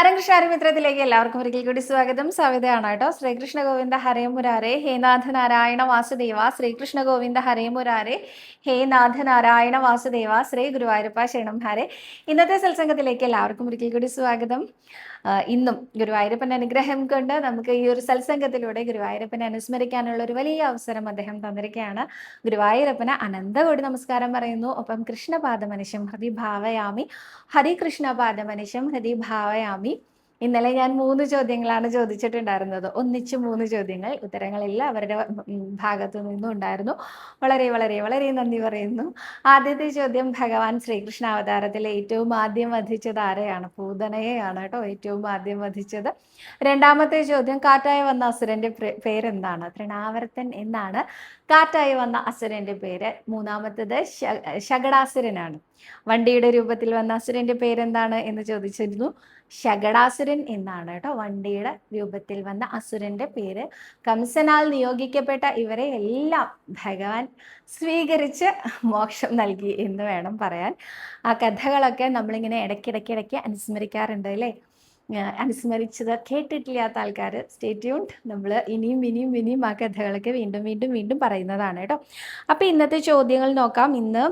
നമസ്കാരം കൃഷ്ണാരമിത്രത്തിലേക്ക് എല്ലാവർക്കും ഒരിക്കൽ കൂടി സ്വാഗതം. സവിതയാണ് കേട്ടോ. ശ്രീകൃഷ്ണ ഗോവിന്ദ ഹരേ മുരാരെ ഹേ നാഥ നാരായണ വാസുദേവ. ശ്രീകൃഷ്ണ ഗോവിന്ദ ഹരേ മുരാരെ ഹേ നാഥ നാരായണ വാസുദേവ. ശ്രീ ഗുരുവായൂരപ്പ ശരണം ഹരേ ഇന്നത്തെ സത്സംഗത്തിലേക്ക് എല്ലാവർക്കും ഒരിക്കൽ കൂടി സ്വാഗതം. ഇന്നും ഗുരുവായൂരപ്പൻ അനുഗ്രഹം കൊണ്ട് നമുക്ക് ഈ ഒരു സത്സംഗത്തിലൂടെ ഗുരുവായൂരപ്പനെ അനുസ്മരിക്കാനുള്ള ഒരു വലിയ അവസരം അദ്ദേഹം തന്നിരിക്കുകയാണ്. ഗുരുവായൂരപ്പന് അനന്തകോടി നമസ്കാരം പറയുന്നു. ഒപ്പം കൃഷ്ണപാദമനിശം ഹൃദി ഭാവയാമി ഹരി മനുഷ്യം ഹൃദി ഭാവയാമി ഇന്നലെ ഞാൻ മൂന്ന് ചോദ്യങ്ങളാണ് ചോദിച്ചിട്ടുണ്ടായിരുന്നത്. ഒന്നിച്ച് മൂന്ന് ചോദ്യങ്ങൾ. ഉത്തരങ്ങളില്ല. അവരുടെ ഭാഗത്തു നിന്നും ഉണ്ടായിരുന്നു. വളരെ വളരെ വളരെ നന്ദി പറയുന്നു. ആദ്യത്തെ ചോദ്യം ഭഗവാൻ ശ്രീകൃഷ്ണ അവതാരത്തിൽ ഏറ്റവും ആദ്യം വധിച്ചത് ആരെയാണ്? പൂതനയെയാണ് കേട്ടോ ഏറ്റവും ആദ്യം വധിച്ചത്. രണ്ടാമത്തെ ചോദ്യം കാറ്റായ വന്ന അസുരന്റെ പേരെന്താണ്? തൃണാവർത്തൻ എന്നാണ്. കാറ്റായി വന്ന അസുരന്റെ പേര് മൂന്നാമത്തത് ശകടാസുരനാണ്. വണ്ടിയുടെ രൂപത്തിൽ വന്ന അസുരന്റെ പേരെന്താണ് എന്ന് ചോദിച്ചിരുന്നു. ശകടാസുരൻ എന്നാണ് കേട്ടോ. വണ്ടിയുടെ രൂപത്തിൽ വന്ന അസുരന്റെ പേര്. കംസനാൽ നിയോഗിക്കപ്പെട്ട ഇവരെ എല്ലാം ഭഗവാൻ സ്വീകരിച്ച് മോക്ഷം നൽകി എന്ന് വേണം പറയാൻ. ആ കഥകളൊക്കെ നമ്മളിങ്ങനെ ഇടയ്ക്കിടയ്ക്കിടയ്ക്ക് അനുസ്മരിക്കാറുണ്ട് അല്ലേ? അനുസ്മരിച്ചത് കേട്ടിട്ടില്ലാത്ത ആൾക്കാർ സ്റ്റേ ട്യൂൺഡ് നമ്മൾ ഇനിയും ഇനിയും ഇനിയും ആ കഥകളൊക്കെ വീണ്ടും വീണ്ടും വീണ്ടും പറയുന്നതാണ് കേട്ടോ. അപ്പോൾ ഇന്നത്തെ ചോദ്യങ്ങൾ നോക്കാം. ഇന്ന്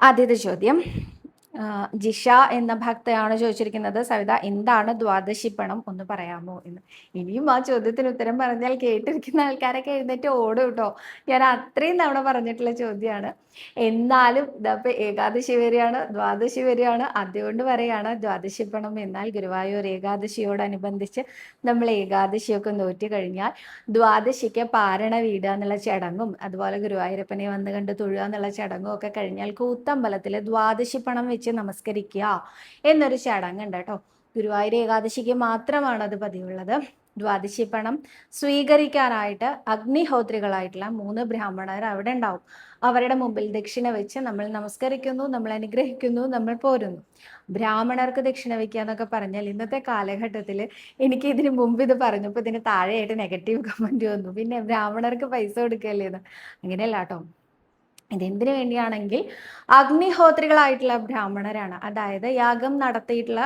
ആദ്യത്തെ ചോദ്യം. ജിഷ എന്ന ഭക്തയാണ് ചോദിച്ചിരിക്കുന്നത്. സവിത എന്താണ് ദ്വാദശിപ്പണം ഒന്ന് പറയാമോ എന്ന്? ഇനിയും ആ ചോദ്യത്തിന് ഉത്തരം പറഞ്ഞാൽ കേട്ടിരിക്കുന്ന ആൾക്കാരൊക്കെ എഴുന്നേറ്റ് ഓടും കേട്ടോ. ഞാൻ അത്രയും തവണ പറഞ്ഞിട്ടുള്ള ചോദ്യമാണ് എന്നാലും ഇതപ്പോൾ ഏകാദശി വരെയാണ് ദ്വാദശി വരെയാണ്. അതുകൊണ്ട് പറയാണ് ദ്വാദശിപ്പണം എന്നാൽ ഗുരുവായൂർ ഏകാദശിയോടനുബന്ധിച്ച് നമ്മൾ ഏകാദശിയൊക്കെ നോറ്റി കഴിഞ്ഞാൽ ദ്വാദശിക്ക് പാരണ വീടുക എന്നുള്ള ചടങ്ങും അതുപോലെ ഗുരുവായൂരപ്പനെ വന്ന് കണ്ട് തൊഴുക എന്നുള്ള ചടങ്ങും ഒക്കെ കഴിഞ്ഞാൽ കൂത്തമ്പലത്തിൽ ദ്വാദശി പണം വെച്ച് നമസ്കരിക്കുക എന്നൊരു ചടങ്ങുണ്ട് കേട്ടോ. ഗുരുവായൂർ ഏകാദശിക്ക് മാത്രമാണ് അത് പതിവുള്ളത്. ദ്വാദശി പണം സ്വീകരിക്കാനായിട്ട് അഗ്നിഹോത്രികളായിട്ടുള്ള മൂന്ന് ബ്രാഹ്മണർ അവിടെ ഉണ്ടാവും. അവരുടെ മുമ്പിൽ ദക്ഷിണ വെച്ച് നമ്മൾ നമസ്കരിക്കുന്നു നമ്മൾ അനുഗ്രഹിക്കുന്നു നമ്മൾ പോരുന്നു. ബ്രാഹ്മണർക്ക് ദക്ഷിണ വയ്ക്കുക എന്നൊക്കെ പറഞ്ഞാൽ ഇന്നത്തെ കാലഘട്ടത്തിൽ എനിക്ക് ഇതിന് മുമ്പ് ഇത് പറഞ്ഞപ്പോൾ ഇതിന് താഴെയായിട്ട് നെഗറ്റീവ് കമന്റ് വന്നു. പിന്നെ ബ്രാഹ്മണർക്ക് പൈസ കൊടുക്കുകയല്ലേ എന്ന്. അങ്ങനെയല്ല കേട്ടോ. ഇതെന്തിനു വേണ്ടിയാണെങ്കിൽ അഗ്നിഹോത്രികളായിട്ടുള്ള ബ്രാഹ്മണരാണ്. അതായത് യാഗം നടത്തിയിട്ടുള്ള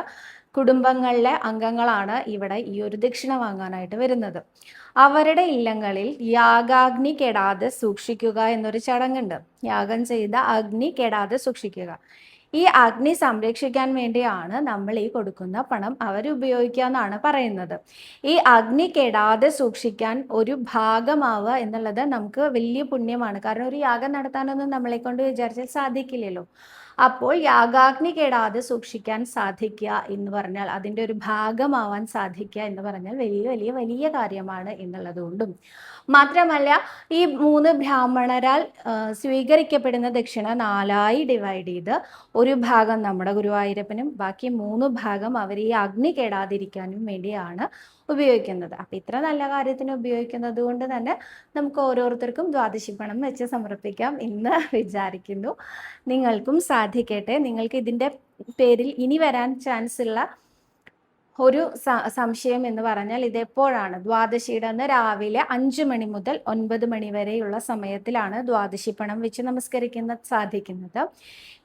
കുടുംബങ്ങളിലെ അംഗങ്ങളാണ് ഇവിടെ ഈ ഒരു ദക്ഷിണ വാങ്ങാനായിട്ട് വരുന്നത്. അവരുടെ ഇല്ലങ്ങളിൽ യാഗാഗ്നി കെടാതെ സൂക്ഷിക്കുക എന്നൊരു ചടങ്ങുണ്ട്. യാഗം ചെയ്ത അഗ്നി കെടാതെ സൂക്ഷിക്കുക. ഈ അഗ്നി സംരക്ഷിക്കാൻ വേണ്ടിയാണ് നമ്മൾ ഈ കൊടുക്കുന്ന പണം അവർ ഉപയോഗിക്കുക എന്നാണ് പറയുന്നത്. ഈ അഗ്നി കെടാതെ സൂക്ഷിക്കാൻ ഒരു ഭാഗമാവുക എന്നുള്ളത് നമുക്ക് വലിയ പുണ്യമാണ്. കാരണം ഒരു യാഗം നടത്താനൊന്നും നമ്മളെ കൊണ്ട് വിചാരിച്ചാൽ സാധിക്കില്ലല്ലോ. അപ്പോൾ യാഗാഗ്നി കെടാതെ സൂക്ഷിക്കാൻ സാധിക്കുക എന്ന് പറഞ്ഞാൽ അതിന്റെ ഒരു ഭാഗമാവാൻ സാധിക്കുക എന്ന് പറഞ്ഞാൽ വലിയ വലിയ വലിയ കാര്യമാണ് എന്നുള്ളതുകൊണ്ടും മാത്രമല്ല ഈ മൂന്ന് ബ്രാഹ്മണരാൽ സ്വീകരിക്കപ്പെടുന്ന ദക്ഷിണ നാലായി ഡിവൈഡ് ചെയ്ത് ഒരു ഭാഗം നമ്മുടെ ഗുരുവായൂരപ്പനും ബാക്കി മൂന്ന് ഭാഗം അവർ ഈ അഗ്നി കെടാതിരിക്കാനും വേണ്ടിയാണ് ഉപയോഗിക്കുന്നത്. അപ്പം ഇത്ര നല്ല കാര്യത്തിന് ഉപയോഗിക്കുന്നത് കൊണ്ട് തന്നെ നമുക്ക് ഓരോരുത്തർക്കും ദ്വാദശി പണം വെച്ച് സമർപ്പിക്കാം എന്ന് വിചാരിക്കുന്നു. നിങ്ങൾക്കും സാധിക്കട്ടെ. നിങ്ങൾക്ക് ഇതിന്റെ പേരിൽ ഇനി വരാൻ ചാൻസ് ഉള്ള ഒരു സംശയം എന്ന് പറഞ്ഞാൽ ഇതെപ്പോഴാണ് ദ്വാദശിയുടെ അന്ന് രാവിലെ അഞ്ചു മണി മുതൽ ഒൻപത് മണി വരെയുള്ള സമയത്തിലാണ് ദ്വാദശി പണം വെച്ച് നമസ്കരിക്കുന്ന സാധിക്കുന്നത്.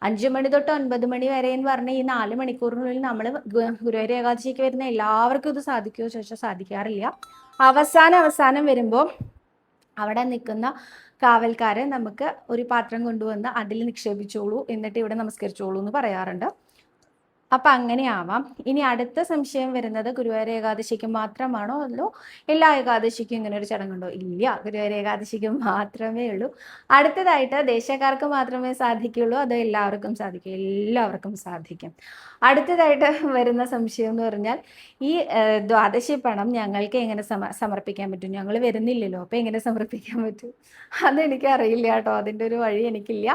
അഞ്ചു മണി തൊട്ട് ഒൻപത് മണി വരെ എന്ന് പറഞ്ഞാൽ ഈ നാല് മണിക്കൂറിനുള്ളിൽ നമ്മൾ ഗുരുവായൂർ ഏകാദശിക്ക് വരുന്ന എല്ലാവർക്കും ഇത് സാധിക്കുമോ ചോദിച്ചാൽ സാധിക്കാറില്ല. അവസാനം അവസാനം വരുമ്പോൾ അവിടെ നിൽക്കുന്ന കാവൽക്കാരെ നമുക്ക് ഒരു പാത്രം കൊണ്ടുവന്ന് അതിൽ നിക്ഷേപിച്ചോളൂ എന്നിട്ട് ഇവിടെ നമസ്കരിച്ചോളൂ എന്ന് പറയാറുണ്ട്. അപ്പം അങ്ങനെ ആവാം ഇനി അടുത്ത സംശയം വരുന്നത് ഗുരുവായൂർ ഏകാദശിക്ക് മാത്രമാണോ അതോ എല്ലാ ഏകാദശിക്കും ഇങ്ങനെ ഒരു ചടങ്ങുണ്ടോ? ഇല്ല ഗുരുവായൂർ ഏകാദശിക്ക് മാത്രമേ ഉള്ളൂ. അടുത്തതായിട്ട് ദേശക്കാർക്ക് മാത്രമേ സാധിക്കുള്ളൂ അതോ എല്ലാവർക്കും സാധിക്കും? എല്ലാവർക്കും സാധിക്കും. അടുത്തതായിട്ട് വരുന്ന സംശയം എന്ന് പറഞ്ഞാൽ ഈ ദ്വാദശി പണം ഞങ്ങൾക്ക് എങ്ങനെ സമ സമർപ്പിക്കാൻ പറ്റും? ഞങ്ങൾ വരുന്നില്ലല്ലോ അപ്പോൾ എങ്ങനെ സമർപ്പിക്കാൻ പറ്റും? അതെനിക്ക് അറിയില്ല കേട്ടോ അതിന്റെ ഒരു വഴി എനിക്കില്ല.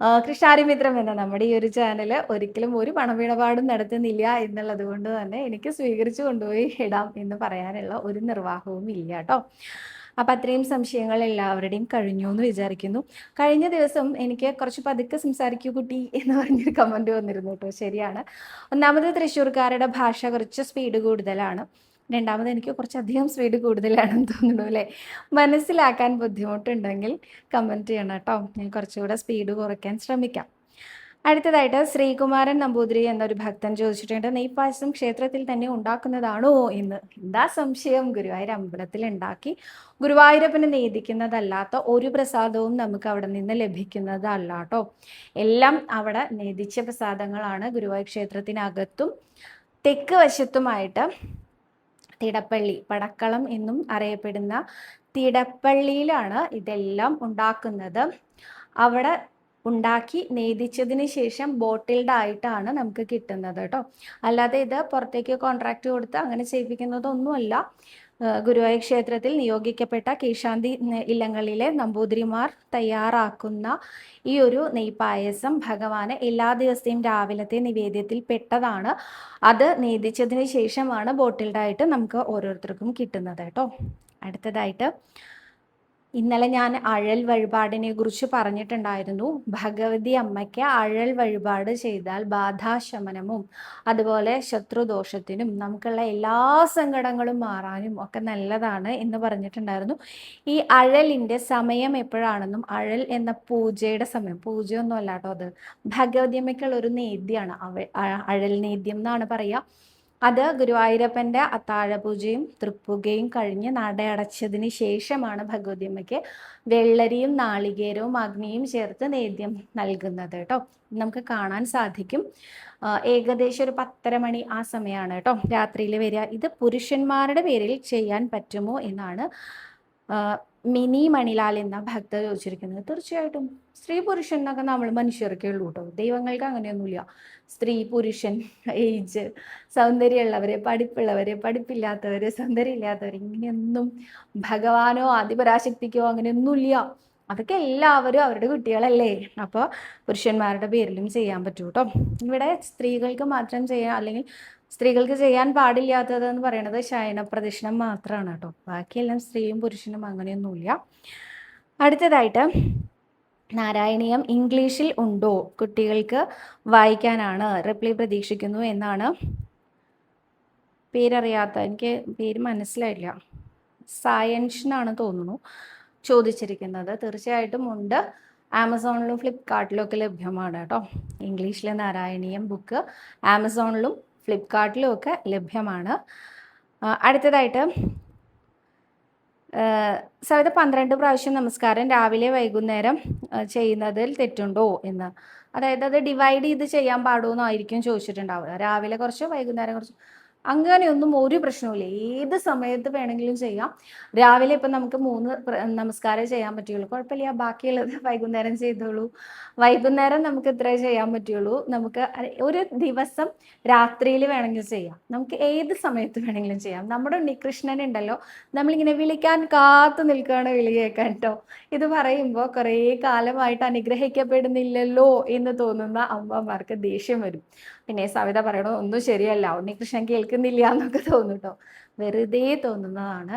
കൃഷ്ണാരിമിത്രം എന്ന നമ്മുടെ ഈ ഒരു ചാനൽ ഒരിക്കലും ഒരു പണമിടപാടും നടത്തുന്നില്ല എന്നുള്ളത് കൊണ്ട് തന്നെ എനിക്ക് സ്വീകരിച്ചു കൊണ്ടുപോയി ഇടാം എന്ന് പറയാനുള്ള ഒരു നിർവാഹവും ഇല്ല കേട്ടോ. അപ്പം അത്രയും സംശയങ്ങൾ എല്ലാവരുടെയും കഴിഞ്ഞു എന്ന് വിചാരിക്കുന്നു. കഴിഞ്ഞ ദിവസം എനിക്ക് കുറച്ച് പതുക്കെ സംസാരിക്കൂ കുട്ടി എന്ന് പറഞ്ഞൊരു കമന്റ് വന്നിരുന്നു കേട്ടോ. ശരിയാണ്. ഒന്നാമത് തൃശ്ശൂർക്കാരുടെ ഭാഷ കുറച്ച് സ്പീഡ് കൂടുതലാണ്. രണ്ടാമത് എനിക്ക് കുറച്ചധികം സ്പീഡ് കൂടുതലാണെന്ന് തോന്നുന്നു അല്ലേ? മനസ്സിലാക്കാൻ ബുദ്ധിമുട്ടുണ്ടെങ്കിൽ കമന്റ് ചെയ്യണം കേട്ടോ. ഞാൻ കുറച്ചുകൂടെ സ്പീഡ് കുറയ്ക്കാൻ ശ്രമിക്കാം. അടുത്തതായിട്ട് ശ്രീകുമാരൻ നമ്പൂതിരി എന്നൊരു ഭക്തൻ ചോദിച്ചിട്ടുണ്ട് നെയ്പ്പായസം ക്ഷേത്രത്തിൽ തന്നെ ഉണ്ടാക്കുന്നതാണോ എന്ന്? എന്താ സംശയം? ഗുരുവായൂർ അമ്പലത്തിൽ ഉണ്ടാക്കി ഗുരുവായൂരപ്പന് നേദിക്കുന്നതല്ലാത്ത ഒരു പ്രസാദവും നമുക്ക് അവിടെ നിന്ന് ലഭിക്കുന്നതല്ല കേട്ടോ. എല്ലാം അവിടെ നേദിച്ച പ്രസാദങ്ങളാണ് ഗുരുവായൂർ ക്ഷേത്രത്തിനകത്തും തെക്ക് വശത്തുമായിട്ട് തിടപ്പള്ളി പടക്കളം എന്നും അറിയപ്പെടുന്ന തിടപ്പള്ളിയിലാണ് ഇതെല്ലാം ഉണ്ടാക്കുന്നത്. അവിടെ ഉണ്ടാക്കി നെയ്തിച്ചതിന് ശേഷം ബോട്ടിൽഡ് ആയിട്ടാണ് നമുക്ക് കിട്ടുന്നത് കേട്ടോ അല്ലാതെ ഇത് പുറത്തേക്ക് കോൺട്രാക്ട് കൊടുത്ത് അങ്ങനെ ചെയ്യിപ്പിക്കുന്നതൊന്നുമല്ല. ഗുരുവായൂർ ക്ഷേത്രത്തിൽ നിയോഗിക്കപ്പെട്ട കീശാന്തി ഇല്ലങ്ങളിലെ നമ്പൂതിരിമാർ തയ്യാറാക്കുന്ന ഈ ഒരു നെയ്പായസം ഭഗവാന് എല്ലാ ദിവസത്തെയും രാവിലത്തെ നിവേദ്യത്തിൽ പെട്ടതാണ്. അത് നീതിച്ചതിന് ശേഷമാണ് ബോട്ടിൽഡായിട്ട് നമുക്ക് ഓരോരുത്തർക്കും കിട്ടുന്നത് കേട്ടോ. അടുത്തതായിട്ട് ഇന്നലെ ഞാൻ അഴൽ വഴിപാടിനെ കുറിച്ച് പറഞ്ഞിട്ടുണ്ടായിരുന്നു. ഭഗവതി അമ്മയ്ക്ക് അഴൽ വഴിപാട് ചെയ്താൽ ബാധാശമനവും അതുപോലെ ശത്രുദോഷത്തിനും നമുക്കുള്ള എല്ലാ സങ്കടങ്ങളും മാറാനും ഒക്കെ നല്ലതാണ് എന്ന് പറഞ്ഞിട്ടുണ്ടായിരുന്നു. ഈ അഴലിന്റെ സമയം എപ്പോഴാണെന്നും അഴൽ എന്ന പൂജയുടെ സമയം പൂജയൊന്നും അല്ലാട്ടോ അത്. ഭഗവതി അമ്മയ്ക്കുള്ള ഒരു നേദ്യമാണ് അവ അഴൽ നേദ്യം എന്നാണ് പറയുക. അത് ഗുരുവായൂരപ്പന്റെ അത്താഴപൂജയും തൃപ്പുകയും കഴിഞ്ഞ് നടയടച്ചതിന് ശേഷമാണ് ഭഗവതിയമ്മയ്ക്ക് വെള്ളരിയും നാളികേരവും അഗ്നിയും ചേർത്ത് നേദ്യം നൽകുന്നത് കേട്ടോ. നമുക്ക് കാണാൻ സാധിക്കും. ഏകദേശം ഒരു പത്തര മണി ആ സമയമാണ് കേട്ടോ. രാത്രിയിൽ വരിക. ഇത് പുരുഷന്മാരുടെ പേരിൽ ചെയ്യാൻ പറ്റുമോ എന്നാണ് മിനി മണിലാൽ എന്ന ഭക്ത ചോദിച്ചിരിക്കുന്നത് തീർച്ചയായിട്ടും സ്ത്രീ പുരുഷൻ എന്നൊക്കെ നമ്മൾ മനുഷ്യർക്കേ ഉള്ളൂ കേട്ടോ ദൈവങ്ങൾക്ക് അങ്ങനെയൊന്നുമില്ല. സ്ത്രീ പുരുഷൻ ഏജ് സൗന്ദര്യമുള്ളവരെ പഠിപ്പുള്ളവരെ പഠിപ്പില്ലാത്തവരെ സൗന്ദര്യമില്ലാത്തവർ ഇങ്ങനെയൊന്നും ഭഗവാനോ ആദിപരാശക്തിക്കോ അങ്ങനെയൊന്നുമില്ല. അതൊക്കെ എല്ലാവരും അവരുടെ കുട്ടികളല്ലേ? അപ്പോൾ പുരുഷന്മാരുടെ പേരിലും ചെയ്യാൻ പറ്റൂ കേട്ടോ ഇവിടെ സ്ത്രീകൾക്ക് മാത്രം ചെയ്യാം അല്ലെങ്കിൽ സ്ത്രീകൾക്ക് ചെയ്യാൻ പാടില്ലാത്തതെന്ന് പറയുന്നത് ശയന പ്രദക്ഷിണം മാത്രമാണ് കേട്ടോ. ബാക്കിയെല്ലാം സ്ത്രീയും പുരുഷനും അങ്ങനെയൊന്നുമില്ല. അടുത്തതായിട്ട് നാരായണീയം ഇംഗ്ലീഷിൽ ഉണ്ടോ? കുട്ടികൾക്ക് വായിക്കാനാണ് റിപ്ലൈ പ്രതീക്ഷിക്കുന്നു എന്നാണ് പേരറിയാത്ത എനിക്ക് പേര് മനസ്സിലായില്ല. സയൻസ് എന്നാണ് തോന്നുന്നു. ചോദിച്ചിരിക്കുന്നത്. തീർച്ചയായിട്ടും ഉണ്ട്. ആമസോണിലും ഫ്ലിപ്കാർട്ടിലും ഒക്കെ ലഭ്യമാണ് കേട്ടോ. ഇംഗ്ലീഷിലെ നാരായണീയം ബുക്ക് ആമസോണിലും ഫ്ലിപ്കാർട്ടിലും ഒക്കെ ലഭ്യമാണ്. അടുത്തതായിട്ട് സവിത പന്ത്രണ്ട് പ്രാവശ്യം നമസ്കാരം. രാവിലെ വൈകുന്നേരം ചെയ്യുന്നതിൽ തെറ്റുണ്ടോ എന്ന്. അതായത് അത് ഡിവൈഡ് ചെയ്ത് ചെയ്യാൻ പാടുമെന്നായിരിക്കും ചോദിച്ചിട്ടുണ്ടാവുക. രാവിലെ കുറച്ച് വൈകുന്നേരം കുറച്ച്. അങ്ങനെയൊന്നും ഒരു പ്രശ്നവുമില്ല. ഏത് സമയത്ത് വേണമെങ്കിലും ചെയ്യാം. രാവിലെ ഇപ്പം നമുക്ക് മൂന്ന് നമസ്കാരം ചെയ്യാൻ പറ്റുള്ളൂ കുഴപ്പമില്ല. ബാക്കിയുള്ളത് വൈകുന്നേരം ചെയ്തോളൂ. വൈകുന്നേരം നമുക്ക് ഇത്രേ ചെയ്യാൻ പറ്റുള്ളൂ നമുക്ക് ഒരു ദിവസം രാത്രിയിൽ വേണമെങ്കിൽ ചെയ്യാം. നമുക്ക് ഏത് സമയത്ത് വേണമെങ്കിലും ചെയ്യാം. നമ്മുടെ ഉണ്ണികൃഷ്ണൻ ഉണ്ടല്ലോ നമ്മളിങ്ങനെ വിളിക്കാൻ കാത്തു നിൽക്കുകയാണ് വിളി കേൾക്കാൻ കേട്ടോ ഇത് പറയുമ്പോൾ കുറേ കാലമായിട്ട് അനുഗ്രഹിക്കപ്പെടുന്നില്ലല്ലോ എന്ന് തോന്നുന്ന അമ്മമാർക്ക് ദേഷ്യം വരും. പിന്നെ സവിത പറയണോ ഒന്നും ശരിയല്ല. ഉണ്ണികൃഷ്ണൻ കേൾക്കുന്നില്ല എന്നൊക്കെ തോന്നും വെറുതെ തോന്നുന്നതാണ്.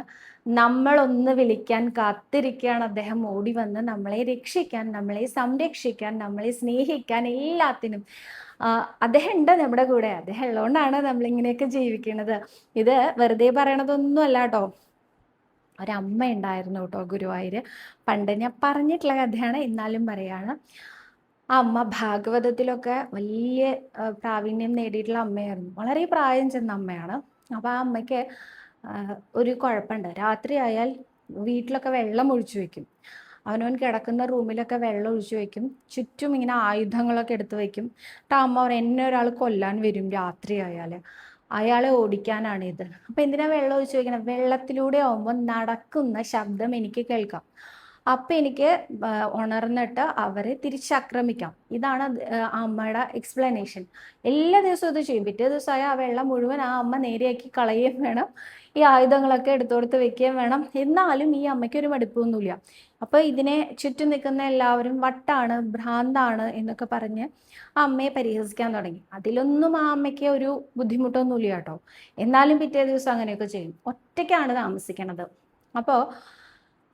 നമ്മളൊന്ന് വിളിക്കാൻ കാത്തിരിക്കുകയാണ്. അദ്ദേഹം ഓടി വന്ന് നമ്മളെ രക്ഷിക്കാൻ നമ്മളെ സംരക്ഷിക്കാൻ നമ്മളെ സ്നേഹിക്കാൻ എല്ലാത്തിനും. അദ്ദേഹം ഉണ്ട് നമ്മുടെ കൂടെ. അദ്ദേഹം ഉള്ളതുകൊണ്ടാണ് നമ്മളിങ്ങനെയൊക്കെ ജീവിക്കുന്നത്. ഇത് വെറുതെ പറയണതൊന്നും അല്ല കേട്ടോ. ഒരമ്മ ഉണ്ടായിരുന്നു കേട്ടോ ഗുരുവായൂർ പണ്ട് ഞാൻ പറഞ്ഞിട്ടുള്ള കഥയാണ്. എന്നാലും പറയാണ്. ആ അമ്മ ഭാഗവതത്തിലൊക്കെ വലിയ പ്രാവീണ്യം നേടിയിട്ടുള്ള അമ്മയായിരുന്നു. വളരെ പ്രായം ചെന്ന അമ്മയാണ്. അപ്പോൾ ആ അമ്മയ്ക്ക് ഒരു കുഴപ്പമുണ്ട്. രാത്രിയായാൽ വീട്ടിലൊക്കെ വെള്ളം ഒഴിച്ചു വെക്കും. അവനവൻ കിടക്കുന്ന റൂമിലൊക്കെ വെള്ളം ഒഴിച്ചു വെക്കും. ചുറ്റും ഇങ്ങനെ ആയുധങ്ങളൊക്കെ എടുത്ത് വെക്കും. എന്നിട്ട് അമ്മ അവർ എന്നെ ഒരാൾ കൊല്ലാൻ വരും രാത്രി ആയാൽ. അയാളെ ഓടിക്കാനാണ് ഇത്. അപ്പം എന്തിനാ വെള്ളം ഒഴിച്ചു വെക്കണം? വെള്ളത്തിലൂടെ ആവുമ്പോൾ നടക്കുന്ന ശബ്ദം എനിക്ക് കേൾക്കാം. അപ്പം എനിക്ക് ഉണർന്നിട്ട് അവരെ തിരിച്ചാക്രമിക്കാം. ഇതാണ് ആ അമ്മയുടെ എക്സ്പ്ലനേഷൻ എല്ലാ ദിവസവും ഇത് ചെയ്യും. പിറ്റേ ദിവസമായ ആ വെള്ളം മുഴുവൻ ആ അമ്മ നേരെയാക്കി കളയുകയും വേണം. ഈ ആയുധങ്ങളൊക്കെ എടുത്തുകൊടുത്ത് വെക്കുകയും വേണം. എന്നാലും ഈ അമ്മയ്ക്ക് ഒരു മടുപ്പൊന്നുമില്ല. അപ്പോൾ ഇതിനെ ചുറ്റും നിൽക്കുന്ന എല്ലാവരും വട്ടാണ് ഭ്രാന്താണ് എന്നൊക്കെ പറഞ്ഞ് ആ അമ്മയെ പരിഹസിക്കാൻ തുടങ്ങി. അതിലൊന്നും ആ അമ്മയ്ക്ക് ഒരു ബുദ്ധിമുട്ടൊന്നുമില്ല കേട്ടോ. എന്നാലും പിറ്റേ ദിവസം അങ്ങനെയൊക്കെ ചെയ്യും. ഒറ്റയ്ക്കാണ് താമസിക്കണത്. അപ്പോൾ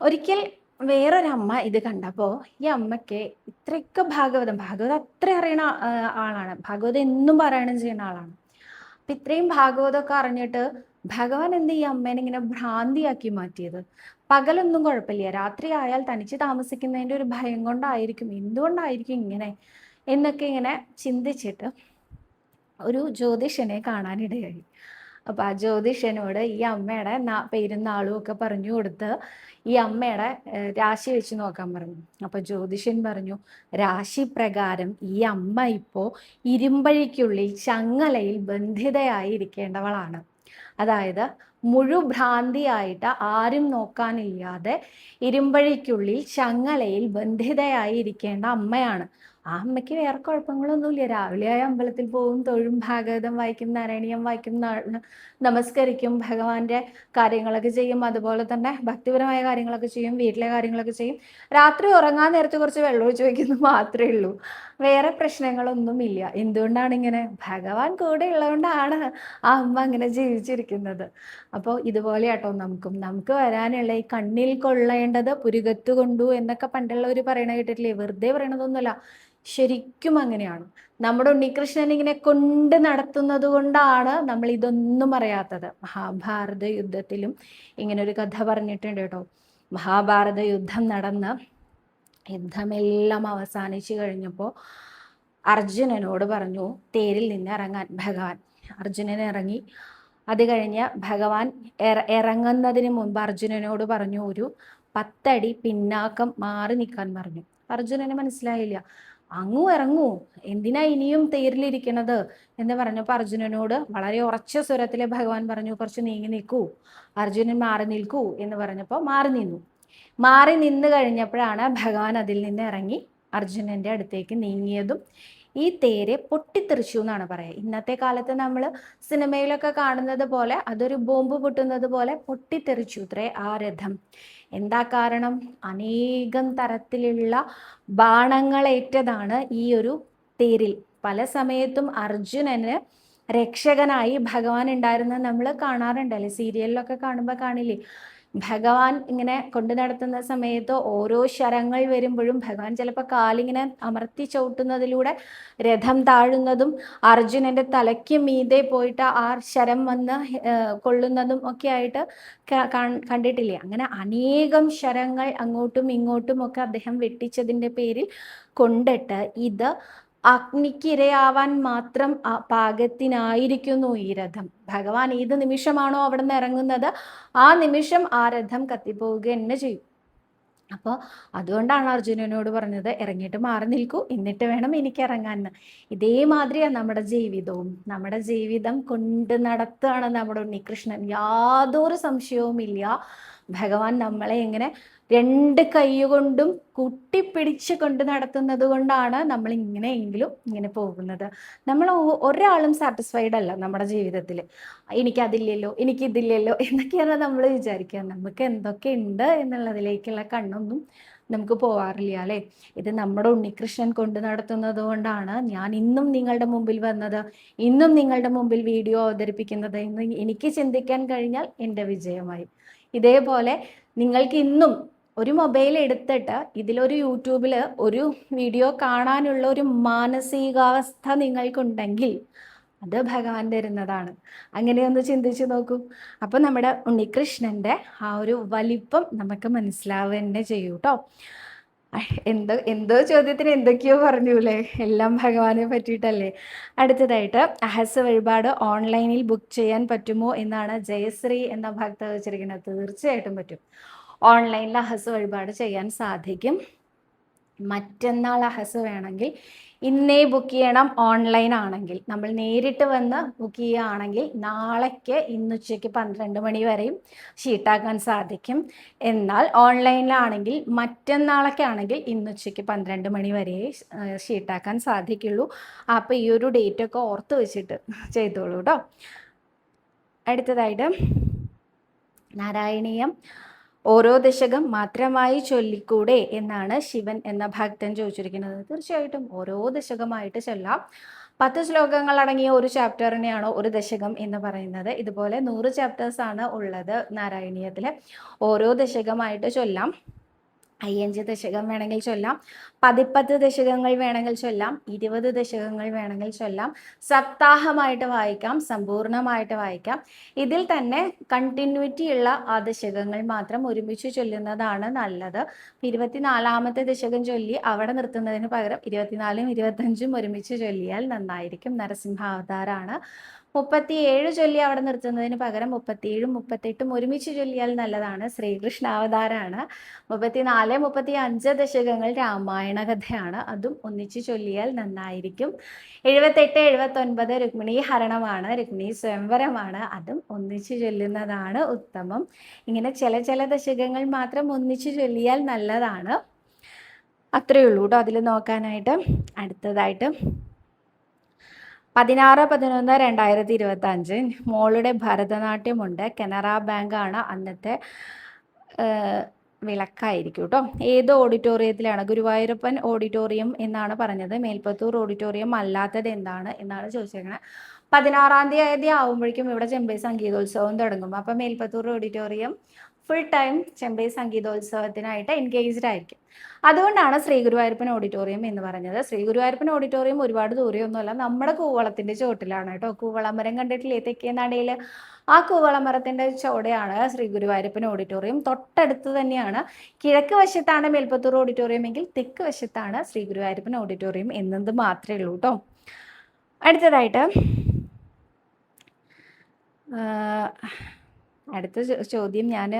ഒരിക്കൽ വേറൊരമ്മ ഇത് കണ്ടപ്പോൾ ഈ അമ്മയ്ക്ക് ഇത്രയൊക്കെ ഭാഗവതം ഭാഗവതം അത്ര അറിയണ ആളാണ്. ഭാഗവതം എന്നും പാരായണം ചെയ്യുന്ന ആളാണ്. അപ്പം ഇത്രയും ഭാഗവതമൊക്കെ അറിഞ്ഞിട്ട് ഭഗവാൻ എന്ത് ഈ അമ്മേനെ ഇങ്ങനെ ഭ്രാന്തിയാക്കി മാറ്റിയത്? പകലൊന്നും കുഴപ്പമില്ല. രാത്രി ആയാൽ തനിച്ച് താമസിക്കുന്നതിന്റെ ഒരു ഭയം കൊണ്ടായിരിക്കും. എന്തുകൊണ്ടായിരിക്കും ഇങ്ങനെ? എന്നൊക്കെ ഇങ്ങനെ ചിന്തിച്ചിട്ട് ഒരു ജ്യോതിഷനെ കാണാനിടയായി. അപ്പോൾ ആ ജ്യോതിഷനോട് ഈ അമ്മയുടെ പേരും നാളും ഒക്കെ പറഞ്ഞു കൊടുത്ത് ഈ അമ്മയുടെ രാശി വെച്ച് നോക്കാൻ പറഞ്ഞു. അപ്പോൾ ജ്യോതിഷൻ പറഞ്ഞു രാശി പ്രകാരം ഈ അമ്മ ഇപ്പോ ഇരുമ്പഴിക്കുള്ളിൽ ചങ്ങലയിൽ ബന്ധിതയായി ഇരിക്കേണ്ടവളാണ്. അതായത് മുഴുഭ്രാന്തിയായിട്ട് ആരും നോക്കാനില്ലാതെ ഇരുമ്പഴിക്കുള്ളിൽ ചങ്ങലയിൽ ബന്ധിതയായി ഇരിക്കേണ്ട അമ്മയാണ്. ആ അമ്മയ്ക്ക് വേറെ കുഴപ്പങ്ങളൊന്നുമില്ല. രാവിലെ ആയ അമ്പലത്തിൽ പോവും തൊഴും ഭാഗവതം വായിക്കും നാരായണീയം വായിക്കും നമസ്കരിക്കും ഭഗവാന്റെ കാര്യങ്ങളൊക്കെ ചെയ്യും. അതുപോലെ തന്നെ ഭക്തിപരമായ കാര്യങ്ങളൊക്കെ ചെയ്യും വീട്ടിലെ കാര്യങ്ങളൊക്കെ ചെയ്യും. രാത്രി ഉറങ്ങാൻ നേരത്തെ കുറച്ച് വെള്ളം ഒഴിച്ച് വയ്ക്കുന്നു മാത്രമേ ഉള്ളൂ. വേറെ പ്രശ്നങ്ങളൊന്നുമില്ല. എന്തുകൊണ്ടാണ് ഇങ്ങനെ? ഭഗവാൻ കൂടെ ഉള്ളതുകൊണ്ടാണ് ആ അമ്മ അങ്ങനെ ജീവിച്ചിരിക്കുന്നത്. അപ്പോൾ ഇതുപോലെ ആട്ടോ നമുക്കും. നമുക്ക് വരാനുള്ള ഈ കണ്ണിൽ കൊള്ളേണ്ടത് പുരുകത്തു കൊണ്ടു എന്നൊക്കെ പണ്ടുള്ളവർ പറയണ കേട്ടിട്ടില്ലേ? വെറുതെ പറയണതൊന്നുമല്ല. ശരിക്കും അങ്ങനെയാണ്. നമ്മുടെ ഉണ്ണികൃഷ്ണൻ ഇങ്ങനെ കൊണ്ട് നടത്തുന്നത് കൊണ്ടാണ് നമ്മൾ ഇതൊന്നും അറിയാത്തത്. മഹാഭാരത യുദ്ധത്തിലും ഇങ്ങനെ ഒരു കഥ പറഞ്ഞിട്ടുണ്ട് കേട്ടോ. മഹാഭാരത യുദ്ധം നടന്ന് യുദ്ധമെല്ലാം അവസാനിച്ചു കഴിഞ്ഞപ്പോൾ അർജുനനോട് പറഞ്ഞു തേരിൽ നിന്ന് ഇറങ്ങാൻ ഭഗവാൻ. അർജുനൻ ഇറങ്ങി. അത് കഴിഞ്ഞ് ഭഗവാൻ ഇറങ്ങുന്നതിന് മുമ്പ് അർജുനനോട് പറഞ്ഞു ഒരു പത്തടി പിന്നാക്കം മാറി നിൽക്കാൻ പറഞ്ഞു. അർജുനന് മനസ്സിലായില്ല. അങ്ങു ഇറങ്ങൂ. എന്തിനാ ഇനിയും തേരിലിരിക്കണത്? എന്ന് പറഞ്ഞപ്പോൾ അർജുനനോട് വളരെ ഉറച്ച സ്വരത്തിൽ ഭഗവാൻ പറഞ്ഞു കുറച്ച് നീങ്ങി നിൽക്കൂ. അർജുനൻ മാറി നിൽക്കൂ എന്ന് പറഞ്ഞപ്പോൾ മാറി നിന്നു. മാറി നിന്ന് കഴിഞ്ഞപ്പോഴാണ് ഭഗവാൻ അതിൽ നിന്ന് ഇറങ്ങി അർജുനന്റെ അടുത്തേക്ക് നീങ്ങിയതും ഈ തേര് പൊട്ടിത്തെറിച്ചു എന്നാണ് പറയുക. ഇന്നത്തെ കാലത്ത് നമ്മൾ സിനിമയിലൊക്കെ കാണുന്നത് പോലെ അതൊരു ബോംബ് പൊട്ടുന്നത് പോലെ പൊട്ടിത്തെറിച്ചു ഇത്രേ ആ രഥം. എന്താ കാരണം? അനേകം തരത്തിലുള്ള ബാണങ്ങളേറ്റതാണ് ഈ ഒരു തേരിൽ. പല സമയത്തും അർജുനന് രക്ഷകനായി ഭഗവാൻ ഉണ്ടായിരുന്ന നമ്മൾ കാണാറുണ്ടല്ലേ സീരിയലിലൊക്കെ കാണുമ്പോൾ കാണില്ലേ? ഭഗവാൻ ഇങ്ങനെ കൊണ്ടു നടത്തുന്ന സമയത്ത് ഓരോ ശരങ്ങൾ വരുമ്പോഴും ഭഗവാൻ ചിലപ്പോൾ കാലിങ്ങനെ അമർത്തി ചവിട്ടുന്നതിലൂടെ രഥം താഴുന്നതും അർജുനന്റെ തലയ്ക്ക് മീതെ പോയിട്ട് ആ ശരം വന്ന് കൊള്ളുന്നതും ഒക്കെ ആയിട്ട് കണ്ടിട്ടില്ലേ? അങ്ങനെ അനേകം ശരങ്ങൾ അങ്ങോട്ടും ഇങ്ങോട്ടും ഒക്കെ അദ്ദേഹം വെട്ടിച്ചതിന്റെ പേരിൽ കൊണ്ടിട്ട് ഇത് അഗ്നിക്കിരയാവാൻ മാത്രം പാകത്തിനായിരിക്കുന്നു ഈ രഥം. ഭഗവാൻ ഏത് നിമിഷമാണോ അവിടെ നിന്ന് ഇറങ്ങുന്നത് ആ നിമിഷം ആ രഥം കത്തിപ്പോവുക തന്നെ ചെയ്യും. അപ്പോൾ അതുകൊണ്ടാണ് അർജുനനോട് പറഞ്ഞത് ഇറങ്ങിയിട്ട് മാറി നിൽക്കൂ എന്നിട്ട് വേണം എനിക്ക് ഇറങ്ങാൻ. ഇതേമാതിരിയാണ് നമ്മുടെ ജീവിതവും നമ്മുടെ ജീവിതം കൊണ്ട് നടത്തുകയാണ് നമ്മുടെ ഉണ്ണികൃഷ്ണൻ. യാതൊരു സംശയവുമില്ല. ഭഗവാൻ നമ്മളെ ഇങ്ങനെ രണ്ട് കൈകൊണ്ടും കുട്ടിപ്പിടിച്ച് കൊണ്ട് നടത്തുന്നത് കൊണ്ടാണ് നമ്മൾ ഇങ്ങനെയെങ്കിലും ഇങ്ങനെ പോകുന്നത്. നമ്മൾ ഒരാളും സാറ്റിസ്ഫൈഡ് അല്ല നമ്മുടെ ജീവിതത്തിൽ. എനിക്കതില്ലല്ലോ എനിക്കിതില്ലല്ലോ എന്നൊക്കെയാണ് നമ്മൾ വിചാരിക്കുക. നമുക്ക് എന്തൊക്കെ ഉണ്ട് എന്നുള്ളതിലേക്കുള്ള കണ്ണൊന്നും നമുക്ക് പോവാറില്ല അല്ലേ? ഇത് നമ്മുടെ ഉണ്ണികൃഷ്ണൻ കൊണ്ട് നടത്തുന്നത് കൊണ്ടാണ് ഞാൻ ഇന്നും നിങ്ങളുടെ മുമ്പിൽ വന്നത് ഇന്നും നിങ്ങളുടെ മുമ്പിൽ വീഡിയോ അവതരിപ്പിക്കുന്നത് എന്ന് എനിക്ക് ചിന്തിക്കാൻ കഴിഞ്ഞാൽ എന്റെ വിജയമായി. ഇതേപോലെ നിങ്ങൾക്ക് ഇന്നും ഒരു മൊബൈൽ എടുത്തിട്ട് ഇതിലൊരു യൂട്യൂബിൽ ഒരു വീഡിയോ കാണാനുള്ള ഒരു മാനസികാവസ്ഥ നിങ്ങൾക്കുണ്ടെങ്കിൽ അത് ഭഗവാൻ തരുന്നതാണ്. അങ്ങനെയൊന്ന് ചിന്തിച്ചു നോക്കൂ. അപ്പോൾ നമ്മുടെ ഉണ്ണികൃഷ്ണന്റെ ആ ഒരു വലിപ്പം നമുക്ക് മനസ്സിലാവുക തന്നെ ചെയ്യൂ കേട്ടോ എന്തോ എന്തോ ചോദ്യത്തിന് എന്തൊക്കെയോ പറഞ്ഞൂലേ. എല്ലാം ഭഗവാനെ പറ്റിയിട്ടല്ലേ. അടുത്തതായിട്ട് അഹസ് വഴിപാട് ഓൺലൈനിൽ ബുക്ക് ചെയ്യാൻ പറ്റുമോ എന്നാണ് ജയശ്രീ എന്ന ഭക്ത വെച്ചിരിക്കുന്നത് തീർച്ചയായിട്ടും പറ്റും. ഓൺലൈനിൽ അഹസ് വഴിപാട് ചെയ്യാൻ സാധിക്കും. മറ്റന്നാൾ അഹസ് വേണമെങ്കിൽ ഇന്നേ ബുക്ക് ചെയ്യണം ഓൺലൈൻ ആണെങ്കിൽ. നമ്മൾ നേരിട്ട് വന്ന് ബുക്ക് ചെയ്യുകയാണെങ്കിൽ നാളേക്ക് ഇന്ന് ഉച്ചയ്ക്ക് പന്ത്രണ്ട് മണി വരെയും ഷീട്ടാക്കാൻ സാധിക്കും. എന്നാൽ ഓൺലൈനിലാണെങ്കിൽ മറ്റന്നാളൊക്കെ ആണെങ്കിൽ ഇന്ന് ഉച്ചയ്ക്ക് പന്ത്രണ്ട് മണി വരെ ഷീട്ടാക്കാൻ സാധിക്കുള്ളൂ. അപ്പോൾ ഈ ഒരു ഡേറ്റൊക്കെ ഓർത്ത് വെച്ചിട്ട് ചെയ്തോളൂ കേട്ടോ അടുത്തതായിട്ട് നാരായണീയം. ഓരോ ദശകം മാത്രമായി ചൊല്ലിക്കൂടെ എന്നാണ് ശിവൻ എന്ന ഭക്തൻ ചോദിച്ചിരിക്കുന്നത്. തീർച്ചയായിട്ടും ഓരോ ദശകമായിട്ട് ചൊല്ലാം. പത്ത് ശ്ലോകങ്ങൾ അടങ്ങിയ ഒരു ചാപ്റ്ററിനെയാണ് ഒരു ദശകം എന്ന് പറയുന്നത്. ഇതുപോലെ നൂറ് ചാപ്റ്റേഴ്സ് ആണ് ഉള്ളത് നാരായണീയത്തിൽ ഓരോ ദശകമായിട്ട് ചൊല്ലാം. അയ്യഞ്ച് ദശകം വേണമെങ്കിൽ ചൊല്ലാം. പതിപ്പത്ത് ദശകങ്ങൾ വേണമെങ്കിൽ ചൊല്ലാം ഇരുപത് ദശകങ്ങൾ വേണമെങ്കിൽ ചൊല്ലാം സപ്താഹമായിട്ട് വായിക്കാം സമ്പൂർണമായിട്ട് വായിക്കാം. ഇതിൽ തന്നെ കണ്ടിന്യൂറ്റി ഉള്ള ആ ദശകങ്ങൾ മാത്രം ഒരുമിച്ച് ചൊല്ലുന്നതാണ് നല്ലത്. ഇരുപത്തിനാലാമത്തെ ദശകം ചൊല്ലി അവിടെ നിർത്തുന്നതിന് പകരം ഇരുപത്തിനാലും ഇരുപത്തഞ്ചും ഒരുമിച്ച് ചൊല്ലിയാൽ നന്നായിരിക്കും. നരസിംഹാവതാരാണ്. മുപ്പത്തിയേഴ് ചൊല്ലി അവിടെ നിർത്തുന്നതിന് പകരം മുപ്പത്തിയേഴും മുപ്പത്തെട്ടും ഒരുമിച്ച് ചൊല്ലിയാൽ നല്ലതാണ്. ശ്രീകൃഷ്ണാവതാരാണ്. മുപ്പത്തിനാല് മുപ്പത്തി അഞ്ച് ദശകങ്ങൾ രാമായണ കഥയാണ് അതും ഒന്നിച്ചു ചൊല്ലിയാൽ നന്നായിരിക്കും. എഴുപത്തെട്ട് എഴുപത്തൊൻപത് രുക്മിണി ഹരണമാണ്. രുക്മിണി സ്വയംവരമാണ്. അതും ഒന്നിച്ചു ചൊല്ലുന്നതാണ് ഉത്തമം. ഇങ്ങനെ ചില ചില ദശകങ്ങൾ മാത്രം ഒന്നിച്ചു ചൊല്ലിയാൽ നല്ലതാണ്. അത്രയേ ഉള്ളൂ കേട്ടോ അതിൽ നോക്കാനായിട്ട്. അടുത്തതായിട്ട് പതിനാറ് പതിനൊന്ന് രണ്ടായിരത്തി ഇരുപത്തി അഞ്ച് മോളുടെ ഭരതനാട്യമുണ്ട്. കനറ ബാങ്കാണ് അന്നത്തെ വിളക്കായിരിക്കും കേട്ടോ ഏത് ഓഡിറ്റോറിയത്തിലാണ് ഗുരുവായൂരപ്പൻ ഓഡിറ്റോറിയം എന്നാണ് പറഞ്ഞത്? മേൽപ്പത്തൂർ ഓഡിറ്റോറിയം അല്ലാത്തത് എന്താണ് എന്നാണ് ചോദിച്ചേക്കുന്നത് പതിനാറാം തീയതി ആവുമ്പോഴേക്കും ഇവിടെ ചെമ്പൈ സംഗീതോത്സവം തുടങ്ങും. അപ്പം Melpathur auditorium full time Chembai സംഗീതോത്സവത്തിനായിട്ട് engaged ആയിരിക്കും. അതുകൊണ്ടാണ് ശ്രീ ഗുരുവായൂരപ്പൻ ഓഡിറ്റോറിയം എന്ന് പറഞ്ഞത്. ശ്രീ ഗുരുവായൂരപ്പൻ ഓഡിറ്റോറിയം ഒരുപാട് ദൂരെയൊന്നുമല്ല. നമ്മുടെ കൂവളത്തിന്റെ ചോട്ടിലാണ് കേട്ടോ. കൂവളമരം കണ്ടിട്ടില്ലേ? തെക്കേന്നാണെങ്കിൽ ആ കൂവളമരത്തിന്റെ ചോടയാണ് ശ്രീ ഗുരുവായൂരപ്പൻ ഓഡിറ്റോറിയം തൊട്ടടുത്ത് തന്നെയാണ്. കിഴക്ക് വശത്താണ് മേൽപ്പത്തൂർ ഓഡിറ്റോറിയം എങ്കിൽ തെക്ക് വശത്താണ് ശ്രീ ഗുരുവായൂരപ്പൻ ഓഡിറ്റോറിയം എന്നത് മാത്രമേ ഉള്ളൂ കേട്ടോ. അടുത്തതായിട്ട് അടുത്ത ചോദ്യം ഞാൻ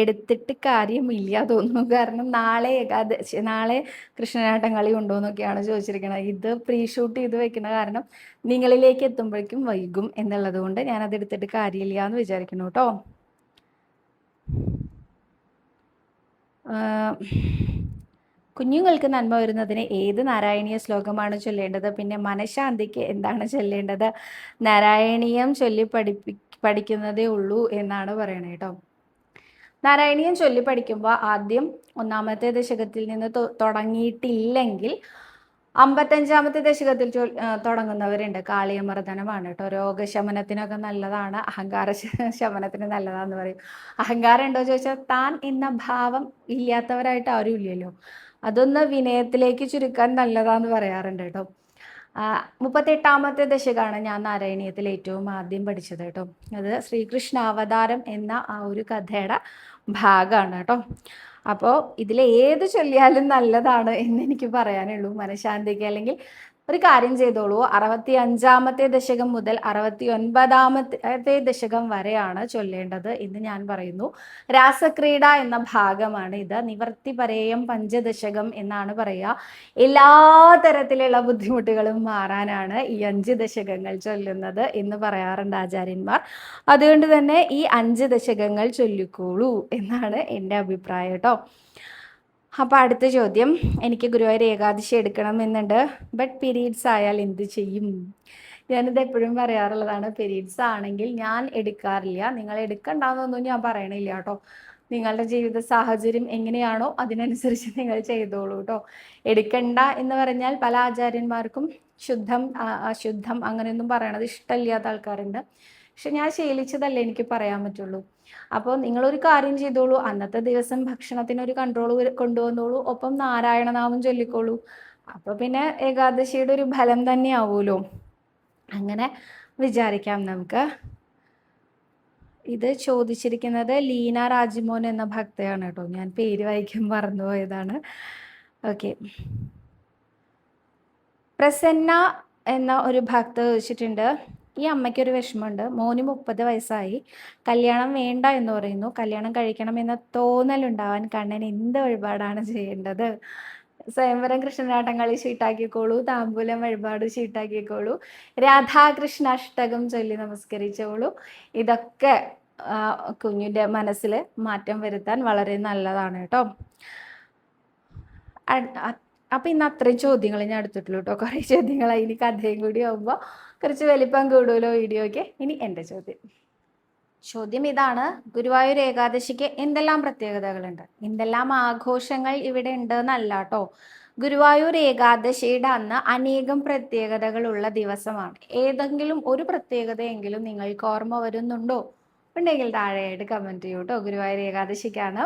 എടുത്തിട്ട് കാര്യമില്ല തോന്നുന്നു. കാരണം നാളെ ഏകാദശി നാളെ കൃഷ്ണനാട്ടം കളി ഉണ്ടോ എന്നൊക്കെയാണ് ചോദിച്ചിരിക്കുന്നത് ഇത് പ്രീ ഷൂട്ട് ചെയ്ത് വെക്കുന്ന കാരണം നിങ്ങളിലേക്ക് എത്തുമ്പോഴേക്കും വൈകും എന്നുള്ളത് കൊണ്ട് ഞാനത് എടുത്തിട്ട് കാര്യമില്ല എന്ന് വിചാരിക്കുന്നു കേട്ടോ. കുഞ്ഞുങ്ങൾക്ക് നന്മ വരുന്നതിന് ഏത് നാരായണീയ ശ്ലോകമാണ് ചൊല്ലേണ്ടത്? പിന്നെ മനഃശാന്തിക്ക് എന്താണ് ചൊല്ലേണ്ടത്? നാരായണീയം ചൊല്ലി പഠിപ്പി പഠിക്കുന്നതേ ഉള്ളൂ എന്നാണ് പറയണത് കേട്ടോ. നാരായണീയം ചൊല്ലി പഠിക്കുമ്പോൾ ആദ്യം ഒന്നാമത്തെ ദശകത്തിൽ നിന്ന് തുടങ്ങിയിട്ടില്ലെങ്കിൽ അമ്പത്തഞ്ചാമത്തെ ദശകത്തിൽ തുടങ്ങുന്നവരുണ്ട്. കാളിയമർദ്ദനമാണ് കേട്ടോ. രോഗശമനത്തിനൊക്കെ നല്ലതാണ്. അഹങ്കാര ശമനത്തിന് നല്ലതാന്ന് പറയും. അഹങ്കാരം ഉണ്ടോ ചോദിച്ചാൽ താൻ എന്ന ഭാവം ഇല്ലാത്തവരായിട്ട് ആരും ഇല്ലല്ലോ. അതൊന്ന് വിനയത്തിലേക്ക് ചുരുക്കാൻ നല്ലതാന്ന് പറയാറുണ്ട് കേട്ടോ. മുപ്പത്തെട്ടാമത്തെ ദശകമാണ് ഞാൻ നാരായണീയത്തിൽ ഏറ്റവും ആദ്യം പഠിച്ചത് കേട്ടോ. അത് ശ്രീകൃഷ്ണ അവതാരം എന്ന ആ ഒരു കഥയുടെ ഭാഗമാണ് കേട്ടോ. അപ്പോൾ ഇതിൽ ഏത് ചൊല്ലിയാലും നല്ലതാണ് എന്ന് എനിക്ക് പറയാനുള്ളൂ. മനഃശാന്തിക്ക് അല്ലെങ്കിൽ ഒരു കാര്യം ചെയ്തോളൂ. അറുപത്തി അഞ്ചാമത്തെ ദശകം മുതൽ അറുപത്തി ഒൻപതാമത്തെ ദശകം വരെയാണ് ചൊല്ലേണ്ടത് എന്ന് ഞാൻ പറയുന്നു. രാസക്രീഡ എന്ന ഭാഗമാണ് ഇത്. നിവർത്തി പരേയം പഞ്ചദശകം എന്നാണ് പറയുക. എല്ലാ തരത്തിലുള്ള ബുദ്ധിമുട്ടുകളും മാറാനാണ് ഈ അഞ്ച് ദശകങ്ങൾ ചൊല്ലുന്നത് എന്ന് പറയാറുണ്ട് ആചാര്യന്മാർ. അതുകൊണ്ട് തന്നെ ഈ അഞ്ച് ദശകങ്ങൾ ചൊല്ലിക്കോളൂ എന്നാണ് എന്റെ അഭിപ്രായം കേട്ടോ. അപ്പോൾ അടുത്ത ചോദ്യം. എനിക്ക് ഗുരുവായൂർ ഏകാദശി എടുക്കണമെന്നുണ്ട്. ബട്ട് പീരീഡ്സ് ആയാൽ എന്ത് ചെയ്യും? ഞാനിത് എപ്പോഴും പറയാറുള്ളതാണ്. പീരീഡ്സ് ആണെങ്കിൽ ഞാൻ എടുക്കാറില്ല. നിങ്ങൾ എടുക്കണ്ടെന്നൊന്നും ഞാൻ പറയണില്ല കേട്ടോ. നിങ്ങളുടെ ജീവിത സാഹചര്യം എങ്ങനെയാണോ അതിനനുസരിച്ച് നിങ്ങൾ ചെയ്തോളൂ കേട്ടോ. എടുക്കണ്ട എന്ന് പറഞ്ഞാൽ പല ആചാര്യന്മാർക്കും ശുദ്ധം അശുദ്ധം അങ്ങനെയൊന്നും പറയണത് ഇഷ്ടമില്ലാത്ത ആൾക്കാരുണ്ട്. പക്ഷെ ഞാൻ ശീലിച്ചതല്ലേ എനിക്ക് പറയാൻ പറ്റുള്ളൂ. അപ്പോൾ നിങ്ങളൊരു കാര്യം ചെയ്തോളൂ. അന്നത്തെ ദിവസം ഭക്ഷണത്തിന് ഒരു കൺട്രോൾ കൊണ്ടുവന്നോളൂ. ഒപ്പം നാരായണനാമം ചൊല്ലിക്കോളൂ. അപ്പോൾ പിന്നെ ഏകാദശിയുടെ ഒരു ഫലം തന്നെ ആവുമല്ലോ അങ്ങനെ വിചാരിക്കാം നമുക്ക്. ഇത് ചോദിച്ചിരിക്കുന്നത് ലീന രാജിമോൻ എന്ന ഭക്തയാണ് കേട്ടോ. ഞാൻ പേര് വായിക്കാൻ മറന്നുപോയതാണ്. ഓക്കെ. പ്രസന്ന എന്ന ഒരു ഭക്ത ചോദിച്ചിട്ടുണ്ട്. ഈ അമ്മയ്ക്കൊരു വിഷമമുണ്ട്. മോന് മുപ്പത് വയസ്സായി. കല്യാണം വേണ്ട എന്ന് പറയുന്നു. കല്യാണം കഴിക്കണം എന്ന തോന്നലുണ്ടാവാൻ കണ്ണൻ എന്ത് വഴിപാടാണ് ചെയ്യേണ്ടത്? സ്വയംവരം കൃഷ്ണനാട്ടം കളി ചീട്ടാക്കിക്കോളൂ. താമ്പൂലം വഴിപാട് ചീട്ടാക്കിക്കോളൂ. രാധാകൃഷ്ണ അഷ്ടകം ചൊല്ലി നമസ്കരിച്ചോളൂ. ഇതൊക്കെ കുഞ്ഞിന്റെ മനസ്സിൽ മാറ്റം വരുത്താൻ വളരെ നല്ലതാണ് കേട്ടോ. അപ്പം ഇന്ന് അത്രയും ചോദ്യങ്ങൾ ഞാൻ എടുത്തിട്ടുള്ളൂ കേട്ടോ. കുറേ ചോദ്യങ്ങളായി ഇനി കഥയും കൂടി ആകുമ്പോൾ കുറച്ച് വലിപ്പം കൂടുമല്ലോ വീഡിയോയ്ക്ക് ഇനി എന്റെ ചോദ്യം. ചോദ്യം ഇതാണ്. ഗുരുവായൂർ ഏകാദശിക്ക് എന്തെല്ലാം പ്രത്യേകതകളുണ്ട്? എന്തെല്ലാം ആഘോഷങ്ങൾ ഇവിടെ ഉണ്ട് എന്നല്ല കേട്ടോ ഗുരുവായൂർ ഏകാദശിയുടെ അന്ന് അനേകം പ്രത്യേകതകളുള്ള ദിവസമാണ്. ഏതെങ്കിലും ഒരു പ്രത്യേകതയെങ്കിലും നിങ്ങൾക്ക് ഓർമ്മ വരുന്നുണ്ടോ? ഉണ്ടെങ്കിൽ താഴെയായിട്ട് കമന്റ് ചെയ്യൂ കേട്ടോ ഗുരുവായൂർ ഏകാദശിക്കാണ്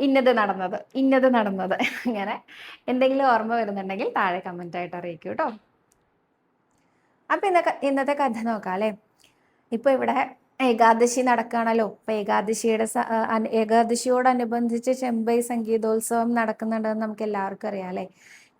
ഇന്നത് നടന്നത്. ഇന്നത് നടന്നത്. അങ്ങനെ എന്തെങ്കിലും ഓർമ്മ വരുന്നുണ്ടെങ്കിൽ താഴെ കമന്റ് ആയിട്ട് അറിയിക്കൂ കേട്ടോ അപ്പം ഇന്നത്തെ ഇന്നത്തെ കഥ നോക്കാം അല്ലേ ഇപ്പോൾ ഇവിടെ ഏകാദശി നടക്കുകയാണല്ലോ. അപ്പം ഏകാദശിയുടെ ഏകാദശിയോടനുബന്ധിച്ച് ചെമ്പൈ സംഗീതോത്സവം നടക്കുന്നുണ്ടെന്ന് നമുക്ക് എല്ലാവർക്കും അറിയാം അല്ലേ?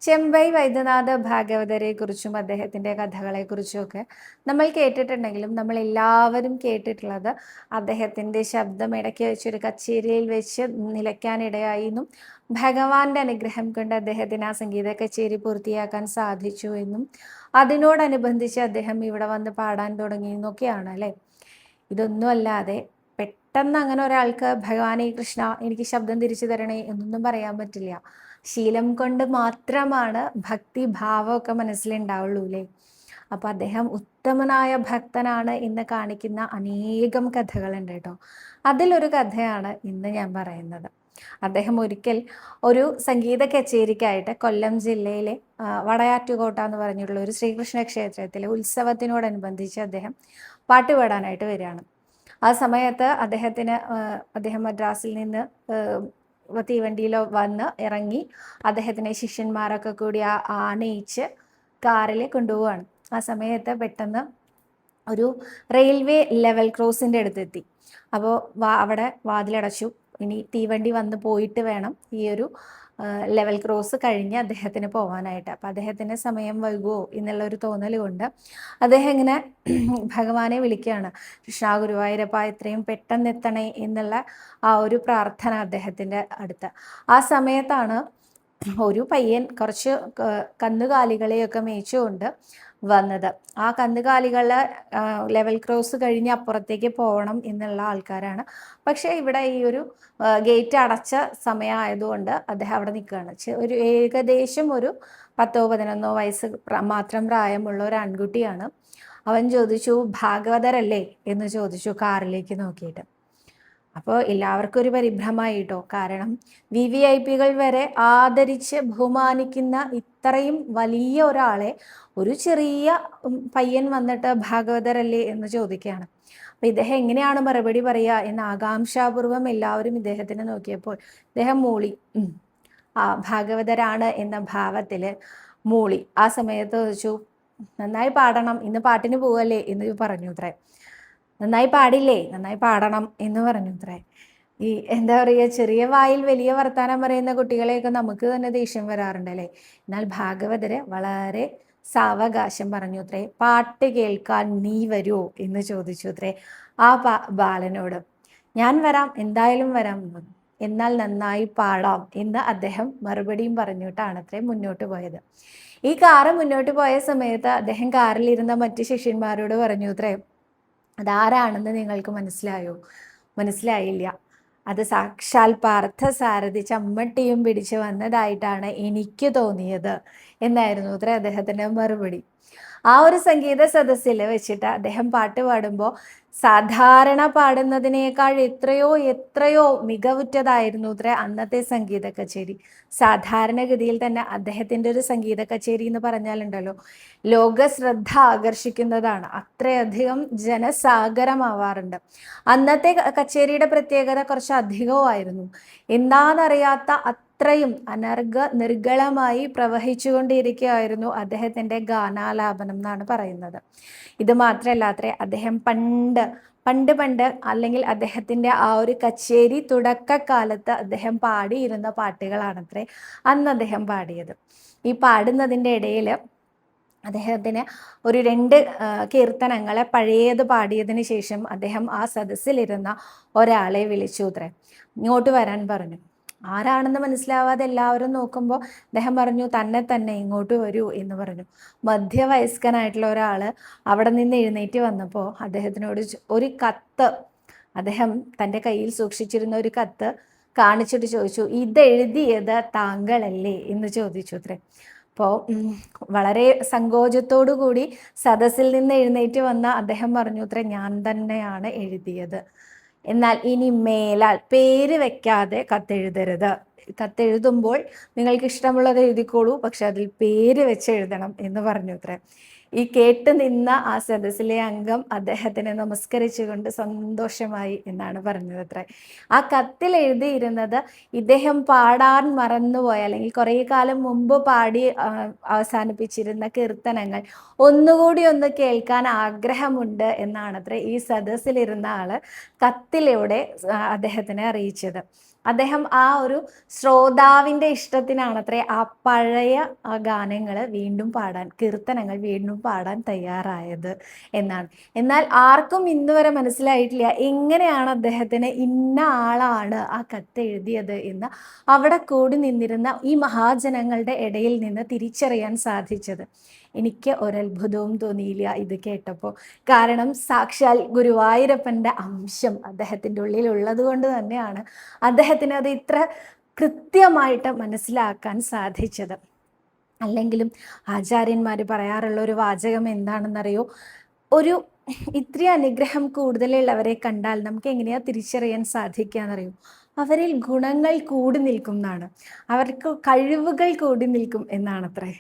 ചെമ്പൈ വൈദ്യനാഥ ഭാഗവതരെ കുറിച്ചും അദ്ദേഹത്തിന്റെ കഥകളെക്കുറിച്ചും ഒക്കെ നമ്മൾ കേട്ടിട്ടുണ്ടെങ്കിലും നമ്മൾ എല്ലാവരും കേട്ടിട്ടുള്ളത് അദ്ദേഹത്തിന്റെ ശബ്ദം ഇടയ്ക്ക് വെച്ചൊരു കച്ചേരിയിൽ വെച്ച് നിലയ്ക്കാനിടയായി എന്നും ഭഗവാന്റെ അനുഗ്രഹം കൊണ്ട് അദ്ദേഹത്തിന് ആ സംഗീത കച്ചേരി പൂർത്തിയാക്കാൻ സാധിച്ചു എന്നും അതിനോടനുബന്ധിച്ച് അദ്ദേഹം ഇവിടെ വന്ന് പാടാൻ തുടങ്ങി എന്നൊക്കെയാണ് അല്ലേ? ഇതൊന്നും അല്ലാതെ പെട്ടെന്ന് അങ്ങനെ ഒരാൾക്ക് ഭഗവാനെ കൃഷ്ണ എനിക്ക് ശബ്ദം തിരിച്ചു തരണേ എന്നൊന്നും പറയാൻ പറ്റില്ല. ശീലം കൊണ്ട് മാത്രമാണ് ഭക്തി ഭാവമൊക്കെ മനസ്സിലുണ്ടാവുള്ളൂ അല്ലേ അപ്പോൾ അദ്ദേഹം ഉത്തമനായ ഭക്തനാണ് എന്ന് കാണിക്കുന്ന അനേകം കഥകളുണ്ട് കേട്ടോ. അതിലൊരു കഥയാണ് ഇന്ന് ഞാൻ പറയുന്നത്. അദ്ദേഹം ഒരിക്കൽ ഒരു സംഗീത കച്ചേരിക്കായിട്ട് കൊല്ലം ജില്ലയിലെ വടയാറ്റുകോട്ട എന്ന് പറഞ്ഞിട്ടുള്ള ഒരു ശ്രീകൃഷ്ണ ക്ഷേത്രത്തിലെ ഉത്സവത്തിനോടനുബന്ധിച്ച് അദ്ദേഹം പാട്ടുപാടാനായിട്ട് വരികയാണ്. ആ സമയത്ത് അദ്ദേഹത്തിന് അദ്ദേഹം മദ്രാസിൽ നിന്ന് തീവണ്ടിയിൽ വന്ന് ഇറങ്ങി അദ്ദേഹത്തിനെ ശിഷ്യന്മാരൊക്കെ കൂടി ആനയിച്ച് കാറിൽ കൊണ്ടുപോവാണ്. ആ സമയത്ത് പെട്ടെന്ന് ഒരു റെയിൽവേ ലെവൽ ക്രോസിന്റെ അടുത്തെത്തി. അപ്പോൾ അവിടെ വാതിലടച്ചു. ഇനി തീവണ്ടി വന്ന് പോയിട്ട് വേണം ഈ ഒരു ലെവൽ ക്രോസ് കഴിഞ്ഞ് അദ്ദേഹത്തിന് പോകാനായിട്ട് അപ്പം അദ്ദേഹത്തിന് സമയം വൈകുമോ എന്നുള്ള ഒരു തോന്നൽ കൊണ്ട് അദ്ദേഹം ഇങ്ങനെ ഭഗവാനെ വിളിക്കുകയാണ് കൃഷ്ണ ഗുരുവായൂരപ്പ ഇത്രയും പെട്ടെന്ന് എത്തണേ എന്നുള്ള ആ ഒരു പ്രാർത്ഥന അദ്ദേഹത്തിന്റെ അടുത്ത്. ആ സമയത്താണ് ഒരു പയ്യൻ കുറച്ച് കന്നുകാലികളെയൊക്കെ മേച്ചുകൊണ്ട് വന്നത്. ആ കന്നുകാലികളെ ലെവൽ ക്രോസ് കഴിഞ്ഞ് അപ്പുറത്തേക്ക് പോകണം എന്നുള്ള ആൾക്കാരാണ്. പക്ഷേ ഇവിടെ ഈ ഒരു ഗേറ്റ് അടച്ച സമയമായതുകൊണ്ട് അദ്ദേഹം അവിടെ നിൽക്കുകയാണ്. ഒരു ഏകദേശം ഒരു പത്തോ പതിനൊന്നോ വയസ്സ് മാത്രം പ്രായമുള്ള ഒരു ആൺകുട്ടിയാണ്. അവൻ ചോദിച്ചു ഭാഗവതരല്ലേ? എന്ന് ചോദിച്ചു കാറിലേക്ക് നോക്കിയിട്ട്. അപ്പോൾ എല്ലാവർക്കും ഒരു പരിഭ്രമമായി കേട്ടോ കാരണം വി വി ഐ പികൾ വരെ ആദരിച്ച് ബഹുമാനിക്കുന്ന ഇത്രയും വലിയ ഒരാളെ ഒരു ചെറിയ പയ്യൻ വന്നിട്ട് ഭാഗവതരല്ലേ എന്ന് ചോദിക്കുകയാണ്. അപ്പം ഇദ്ദേഹം എങ്ങനെയാണ് മറുപടി പറയുക എന്ന് ആകാംക്ഷാപൂർവം എല്ലാവരും ഇദ്ദേഹത്തിനെ നോക്കിയപ്പോൾ ഇദ്ദേഹം മൂളി ആ ഭാഗവതരാണ് എന്ന ഭാവത്തിൽ മൂളി. ആ സമയത്ത് വെച്ചു നന്നായി പാടണം ഇന്ന് പാട്ടിന് പോവല്ലേ? എന്ന് പറഞ്ഞു അത്രേ. നന്നായി പാടില്ലേ? നന്നായി പാടണം എന്ന് പറഞ്ഞു അത്രേ. ഈ എന്താ പറയുക ചെറിയ വായിൽ വലിയ വർത്തമാനം പറയുന്ന കുട്ടികളെയൊക്കെ നമുക്ക് തന്നെ ദേഷ്യം വരാറുണ്ട് അല്ലേ? എന്നാൽ ഭാഗവതരെ വളരെ സാവകാശം പറഞ്ഞു അത്രേ. പാട്ട് കേൾക്കാൻ നീ വരുമോ എന്ന് ചോദിച്ചു അത്രേ ആ ബാലനോട്. ഞാൻ വരാം എന്തായാലും വരാം. എന്നാൽ നന്നായി പാടാം എന്ന് അദ്ദേഹം മറുപടിയും പറഞ്ഞിട്ടാണ് അത്രേ മുന്നോട്ട് പോയത്. ഈ കാറ് മുന്നോട്ട് പോയ സമയത്ത് അദ്ദേഹം കാറിലിരുന്ന മറ്റ് ശിഷ്യന്മാരോട് പറഞ്ഞു അത്രേ അതാരാണെന്ന് നിങ്ങൾക്ക് മനസ്സിലായോ? മനസ്സിലായില്ല. അത് സാക്ഷാൽ പാർത്ഥസാരഥി ചമ്മട്ടിയും പിടിച്ചു വന്നതായിട്ടാണ് എനിക്ക് തോന്നിയത്. എന്നായിരുന്നു അത്ര അദ്ദേഹത്തിന്റെ മറുപടി. ആ ഒരു സംഗീത സദസ്സിൽ വെച്ചിട്ട് അദ്ദേഹം പാട്ട് പാടുമ്പോൾ സാധാരണ പാടുന്നതിനേക്കാൾ എത്രയോ എത്രയോ മികവുറ്റതായിരുന്നു ഇത്ര അന്നത്തെ സംഗീത കച്ചേരി. സാധാരണഗതിയിൽ തന്നെ അദ്ദേഹത്തിന്റെ ഒരു സംഗീത കച്ചേരി എന്ന് പറഞ്ഞാലുണ്ടല്ലോ ലോക ശ്രദ്ധ ആകർഷിക്കുന്നതാണ്. അത്രയധികം ജനസാഗരമാവാറുണ്ട്. അന്നത്തെ കച്ചേരിയുടെ പ്രത്യേകത കുറച്ച് അധികവുമായിരുന്നു എന്താണെന്നറിയാത്ത അത്രയും അനർഘ നിർഗളമായി പ്രവഹിച്ചുകൊണ്ടിരിക്കുകയായിരുന്നു അദ്ദേഹത്തിന്റെ ഗാനാലാപനം എന്നാണ് പറയുന്നത്. ഇത് മാത്രമല്ല അത്രേ അദ്ദേഹം പണ്ട് പണ്ട് പണ്ട് അല്ലെങ്കിൽ അദ്ദേഹത്തിന്റെ ആ ഒരു കച്ചേരി തുടക്കക്കാലത്ത് അദ്ദേഹം പാടിയിരുന്ന പാട്ടുകളാണത്രേ അന്ന് അദ്ദേഹം പാടിയത്. ഈ പാടുന്നതിന്റെ ഇടയിൽ അദ്ദേഹത്തിന് ഒരു രണ്ട് കീർത്തനങ്ങളെ പഴയത് പാടിയതിന് ശേഷം അദ്ദേഹം ആ സദസ്സിലിരുന്ന ഒരാളെ വിളിച്ചു അത്രേ. ഇങ്ങോട്ട് വരാൻ പറഞ്ഞു. ആരാണെന്ന് മനസ്സിലാവാതെ എല്ലാവരും നോക്കുമ്പോൾ അദ്ദേഹം പറഞ്ഞു തന്നെ തന്നെ ഇങ്ങോട്ട് വരൂ എന്ന് പറഞ്ഞു. മധ്യവയസ്കനായിട്ടുള്ള ഒരാൾ അവിടെ നിന്ന് എഴുന്നേറ്റ് വന്നപ്പോൾ അദ്ദേഹത്തിനോട് ഒരു കത്ത് അദ്ദേഹം തന്റെ കയ്യിൽ സൂക്ഷിച്ചിരുന്ന ഒരു കത്ത് കാണിച്ചിട്ട് ചോദിച്ചു ഇതെഴുതിയത് താങ്കളല്ലേ? എന്ന് ചോദിച്ചു അത്രേ. അപ്പോൾ വളരെ സങ്കോചത്തോടു കൂടി സദസ്സിൽ നിന്ന് എഴുന്നേറ്റ് വന്ന അദ്ദേഹം പറഞ്ഞു അത്ര ഞാൻ തന്നെയാണ് എഴുതിയത്. എന്നാൽ ഇനി മേലാൽ പേര് വെക്കാതെ കത്തെഴുതരുത്. കത്തെഴുതുമ്പോൾ നിങ്ങൾക്ക് ഇഷ്ടമുള്ളത് എഴുതിക്കോളൂ പക്ഷെ അതിൽ പേര് വെച്ച് എഴുതണം എന്ന് പറഞ്ഞു അത്രേ ഈ കേട്ട് നിന്ന ആ സദസ്സിലെ അംഗം അദ്ദേഹത്തിനെ നമസ്കരിച്ചുകൊണ്ട് സന്തോഷമായി എന്നാണ് പറഞ്ഞത് അത്ര. ആ കത്തിൽ എഴുതിയിരുന്നത് ഇദ്ദേഹം പാടാൻ മറന്നുപോയ അല്ലെങ്കിൽ കുറേ കാലം മുമ്പ് പാടി അവസാനിപ്പിച്ചിരുന്ന കീർത്തനങ്ങൾ ഒന്നുകൂടി ഒന്ന് കേൾക്കാൻ ആഗ്രഹമുണ്ട് എന്നാണ് അത്ര ഈ സദസ്സിലിരുന്ന ആൾ കത്തിലൂടെ അദ്ദേഹത്തിനെ അറിയിച്ചത്. അദ്ദേഹം ആ ഒരു ശ്രോതാവിന്റെ ഇഷ്ടത്തിനാണത്രേ ആ പഴയ ആ ഗാനങ്ങൾ വീണ്ടും പാടാൻ കീർത്തനങ്ങൾ വീണ്ടും പാടാൻ തയ്യാറായത് എന്നാണ്. എന്നാൽ ആർക്കും ഇന്ന് വരെ മനസ്സിലായിട്ടില്ല എങ്ങനെയാണ് അദ്ദേഹത്തിന് ഇന്ന ആളാണ് ആ കത്ത് എഴുതിയത് എന്ന് അവിടെ കൂടി നിന്നിരുന്ന ഈ മഹാജനങ്ങളുടെ ഇടയിൽ നിന്ന് തിരിച്ചറിയാൻ സാധിച്ചത്. എനിക്ക് ഒരത്ഭുതവും തോന്നിയില്ല ഇത് കേട്ടപ്പോൾ. കാരണം സാക്ഷാൽ ഗുരുവായൂരപ്പന്റെ അംശം അദ്ദേഹത്തിന്റെ ഉള്ളിൽ ഉള്ളത് കൊണ്ട് തന്നെയാണ് അദ്ദേഹത്തിന് അത് ഇത്ര കൃത്യമായിട്ട് മനസ്സിലാക്കാൻ സാധിച്ചത്. അല്ലെങ്കിലും ആചാര്യന്മാർ പറയാറുള്ള ഒരു വാചകം എന്താണെന്നറിയോ? ഒരു ഇത്രയും അനുഗ്രഹം കൂടുതലുള്ളവരെ കണ്ടാൽ നമുക്ക് എങ്ങനെയാ തിരിച്ചറിയാൻ സാധിക്കാന്നറിയോ? അവരിൽ ഗുണങ്ങൾ കൂടി നിൽക്കും എന്നാണ്. അവർക്ക് കഴിവുകൾ കൂടി നിൽക്കും എന്നാണ് അത്രേ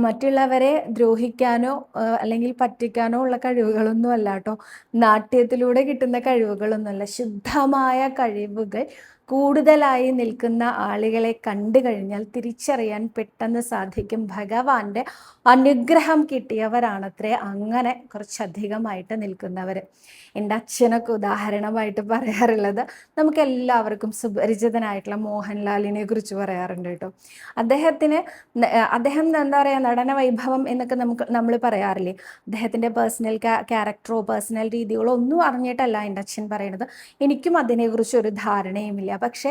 മറ്റുള്ളവരെ ദ്രോഹിക്കാനോ അല്ലെങ്കിൽ പറ്റിക്കാനോ ഉള്ള കഴിവുകളൊന്നും അല്ല കേട്ടോ. നാട്യത്തിലൂടെ കിട്ടുന്ന കഴിവുകളൊന്നുമല്ല. ശുദ്ധമായ കഴിവുകൾ കൂടുതലായി നിൽക്കുന്ന ആളുകളെ കണ്ടു കഴിഞ്ഞാൽ തിരിച്ചറിയാൻ പെട്ടെന്ന് സാധിക്കും. ഭഗവാന്റെ അനുഗ്രഹം കിട്ടിയവരാണത്രേ അങ്ങനെ കുറച്ചധികമായിട്ട് നിൽക്കുന്നവർ എന്റെ അച്ഛനൊക്കെ ഉദാഹരണമായിട്ട് പറയാറുള്ളത് നമുക്ക് എല്ലാവർക്കും സുപരിചിതനായിട്ടുള്ള മോഹൻലാലിനെ കുറിച്ച് പറയാറുണ്ട് കേട്ടോ. അദ്ദേഹത്തിന് അദ്ദേഹം എന്താ പറയുക നടന വൈഭവം എന്നൊക്കെ നമുക്ക് നമ്മൾ പറയാറില്ലേ? അദ്ദേഹത്തിന്റെ പേഴ്സണൽ ക്യാരക്ടറോ പേഴ്സണൽ രീതികളോ ഒന്നും അറിഞ്ഞിട്ടല്ല എന്റെ അച്ഛൻ പറയുന്നത് എനിക്കും അതിനെക്കുറിച്ച് ഒരു ധാരണയുമില്ല. പക്ഷേ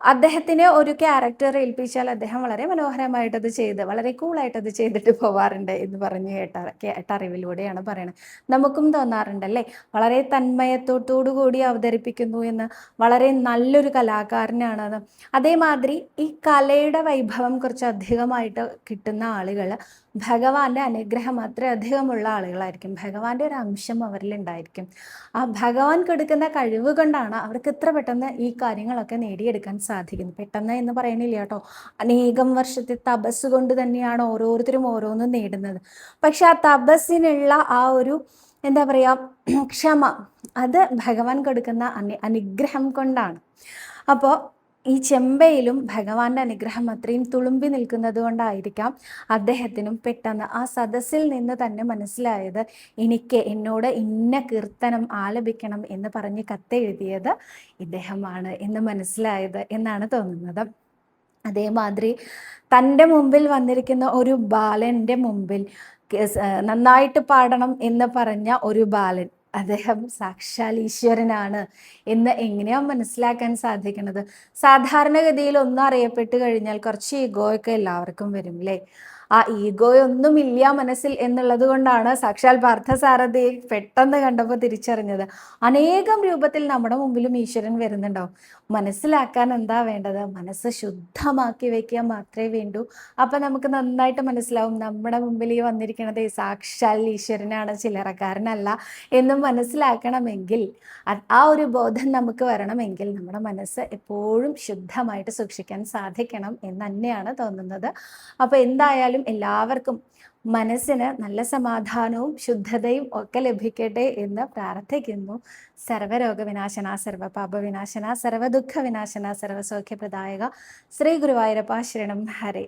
അദ്ദേഹത്തിന് ഒരു ക്യാരക്ടർ ഏൽപ്പിച്ചാൽ അദ്ദേഹം വളരെ മനോഹരമായിട്ട് അത് ചെയ്ത് വളരെ കൂളായിട്ട് അത് ചെയ്തിട്ട് പോവാറുണ്ട് എന്ന് പറഞ്ഞ് കേട്ട കേട്ട അറിവിലൂടെയാണ് പറയുന്നത് നമുക്കും തോന്നാറുണ്ടല്ലേ വളരെ തന്മയത്തോടു കൂടി അവതരിപ്പിക്കുന്നു എന്ന് വളരെ നല്ലൊരു കലാകാരനാണ് അതേമാതിരി ഈ കലയുടെ വൈഭവം കുറച്ച് അധികമായിട്ട് കിട്ടുന്ന ആളുകൾ ഭഗവാന്റെ അനുഗ്രഹം അത്ര അധികമുള്ള ആളുകളായിരിക്കും. ഭഗവാന്റെ ഒരു അംശം അവരിൽ ഉണ്ടായിരിക്കും. ആ ഭഗവാൻ കൊടുക്കുന്ന കഴിവ് കൊണ്ടാണ് അവർക്ക് ഇത്ര പെട്ടെന്ന് ഈ കാര്യങ്ങളൊക്കെ നേടിയെടുക്കാൻ സാധിക്കുന്നത് പെട്ടെന്ന് എന്ന് പറയണില്ല കേട്ടോ. അനേകം വർഷത്തെ തപസ് കൊണ്ട് തന്നെയാണ് ഓരോരുത്തരും ഓരോന്നും നേടുന്നത്. പക്ഷെ ആ തപസ്സിനുള്ള ആ ഒരു എന്താ പറയുക ക്ഷമ അത് ഭഗവാൻ കൊടുക്കുന്ന അനുഗ്രഹം കൊണ്ടാണ്. അപ്പോൾ ഈ ചെമ്പയിലും ഭഗവാന്റെ അനുഗ്രഹം അത്രയും തുളുമ്പി നിൽക്കുന്നത് കൊണ്ടായിരിക്കാം അദ്ദേഹത്തിനും പെട്ടെന്ന് ആ സദസ്സിൽ നിന്ന് തന്നെ മനസ്സിലായത് എനിക്ക് എന്നോട് ഇന്ന കീർത്തനം ആലപിക്കണം എന്ന് പറഞ്ഞ് കത്തെഴുതിയത് ഇദ്ദേഹമാണ് എന്ന് മനസ്സിലായത് എന്നാണ് തോന്നുന്നത്. അതേമാതിരി തന്റെ മുമ്പിൽ വന്നിരിക്കുന്ന ഒരു ബാലന്റെ മുമ്പിൽ നന്നായിട്ട് പാടണം എന്ന് പറഞ്ഞ ഒരു ബാലൻ അദ്ദേഹം സാക്ഷാൽ ഈശ്വരനാണ് എന്ന് എങ്ങനെയാ മനസ്സിലാക്കാൻ സാധിക്കുന്നത്? സാധാരണഗതിയിൽ ഒന്നും അറിയപ്പെട്ട് കഴിഞ്ഞാൽ കുറച്ച് ഈഗോയൊക്കെ എല്ലാവർക്കും വരും അല്ലേ ആ ഈഗോയൊന്നും ഇല്ല മനസ്സിൽ എന്നുള്ളത് കൊണ്ടാണ് സാക്ഷാൽ പാർത്ഥസാരഥി പെട്ടെന്ന് കണ്ടപ്പോൾ തിരിച്ചറിഞ്ഞത്. അനേകം രൂപത്തിൽ നമ്മുടെ മുമ്പിലും ഈശ്വരൻ വരുന്നുണ്ടാവും. മനസ്സിലാക്കാൻ എന്താ വേണ്ടത്? മനസ്സ് ശുദ്ധമാക്കി വെക്കുക മാത്രമേ വേണ്ടൂ. അപ്പൊ നമുക്ക് നന്നായിട്ട് മനസ്സിലാവും നമ്മുടെ മുമ്പിൽ ഈ വന്നിരിക്കുന്നത് സാക്ഷാൽ ഈശ്വരനാണ് ചില്ലറക്കാരനല്ല എന്നും മനസ്സിലാക്കണമെങ്കിൽ ആ ഒരു ബോധം നമുക്ക് വരണമെങ്കിൽ നമ്മുടെ മനസ്സ് എപ്പോഴും ശുദ്ധമായിട്ട് സൂക്ഷിക്കാൻ സാധിക്കണം എന്ന് തന്നെയാണ് തോന്നുന്നത്. അപ്പൊ എന്തായാലും എന്തായാലും എല്ലാവർക്കും മനസ്സിന് നല്ല സമാധാനവും ശുദ്ധതയും ഒക്കെ ലഭിക്കട്ടെ എന്ന് പ്രാർത്ഥിക്കുന്നു. സർവരോഗ വിനാശന സർവപാപ വിനാശന സർവദുഃഖ വിനാശന സർവസൗഖ്യപ്രദായക ശ്രീ ഗുരുവായൂരപ്പ ശരണം. ഹരേ.